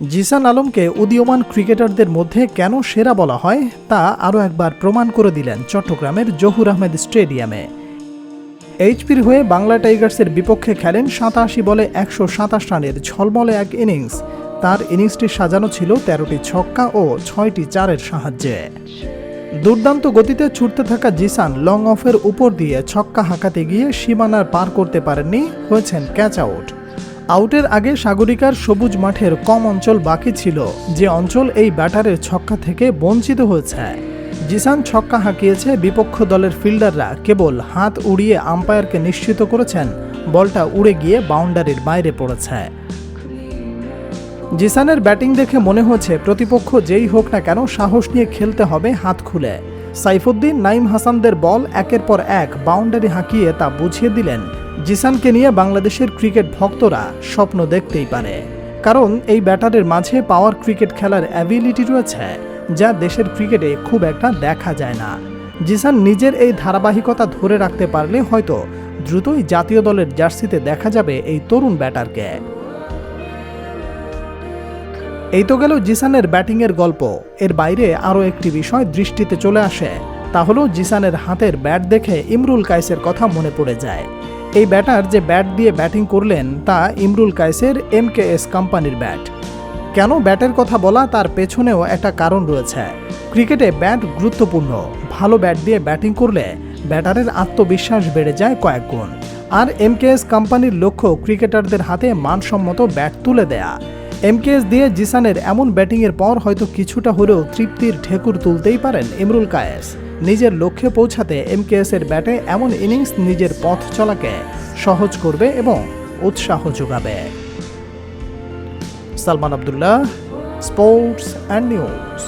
জিসান আলমকে উদীয়মান ক্রিকেটারদের মধ্যে কেন সেরা বলা হয় তা আরও একবার প্রমাণ করে দিলেন চট্টগ্রামের জহুর আহমেদ স্টেডিয়ামে। এইচপির হয়ে বাংলা টাইগার্সের বিপক্ষে খেলেন সাতাশি বলে একশো সাতাশ রানের ঝলমলে এক ইনিংস। তার ইনিংসটি সাজানো ছিল তেরোটি ছক্কা ও ছয়টি চারের সাহায্যে। দুর্দান্ত গতিতে ছুটতে থাকা জিসান লং অফের উপর দিয়ে ছক্কা হাঁকাতে গিয়ে সীমানার পার করতে পারেননি, হয়েছেন ক্যাচ আউট। আউটের আগে সাগরিকার সবুজ মাঠের কম অঞ্চল বাকি ছিল। যে অঞ্চল এই ব্যাটারের ছক্কা থেকে বঞ্চিত হয়েছে। জিসান ছক্কা হাঁকিয়েছে বিপক্ষ দলের ফিল্ডাররা। কেবল হাত উড়িয়ে আম্পায়ারকে নিশ্চিত করেছেন, বলটা উড়ে গিয়ে বাউন্ডারির বাইরে পড়েছে। জিসানের ব্যাটিং দেখে মনে হচ্ছে প্রতিপক্ষ যেই হোক না কেন সাহস নিয়ে খেলতে হবে হাত খুলে। সাইফুদ্দিন নাইম হাসানদের বল একের পর এক বাউন্ডারি হাঁকিয়ে তা বুঝিয়ে দিলেন জিসানকে নিয়ে বাংলাদেশের ক্রিকেট ভক্তরা স্বপ্ন দেখতেই পারে। কারণ এই ব্যাটারের মাঝে পাওয়ার ক্রিকেট খেলার অ্যাবিলিটি রয়েছে, যা দেশের ক্রিকেটে খুব একটা দেখা যায় না। জিসান নিজের এই ধারাবাহিকতা ধরে রাখতে পারলে হয়তো দ্রুতই জাতীয় দলের জার্সিতে দেখা যাবে এই তরুণ ব্যাটারকে। এই তো গেল জিসানের ব্যাটিংয়ের গল্প। এর বাইরে আরও একটি বিষয় দৃষ্টিতে চলে আসে, তা হলো জিসানের হাতের ব্যাট দেখে ইমরুল কাইসের কথা মনে পড়ে যায়। এই ব্যাটার যে ব্যাট দিয়ে ব্যাটিং করলেন তা ইমরুল কায়েসের এমকেএস কোম্পানির ব্যাট। কেন ব্যাটের কথা বলা তার পেছনেও একটা কারণ রয়েছে। ক্রিকেটে ব্যাট গুরুত্বপূর্ণ। ভালো ব্যাট দিয়ে ব্যাটিং করলে ব্যাটারের আত্মবিশ্বাস বেড়ে যায় কয়েক গুণ। আর এমকেএস কোম্পানির লক্ষ্য ক্রিকেটারদের হাতে মানসম্মত ব্যাট তুলে দেয়া। এমকেএস দিয়ে জিসানের এমন ব্যাটিংয়ের পর হয়তো কিছুটা হলেও তৃপ্তির ঢেকুর তুলতেই পারেন ইমরুল কায়েস। নিজের লক্ষ্যে পৌঁছাতে এমকেএসের ব্যাটে এমন ইনিংস নিজের পথ চলাকে সহজ করবে এবং উৎসাহ যোগাবে। Salman Abdullah, sports and news.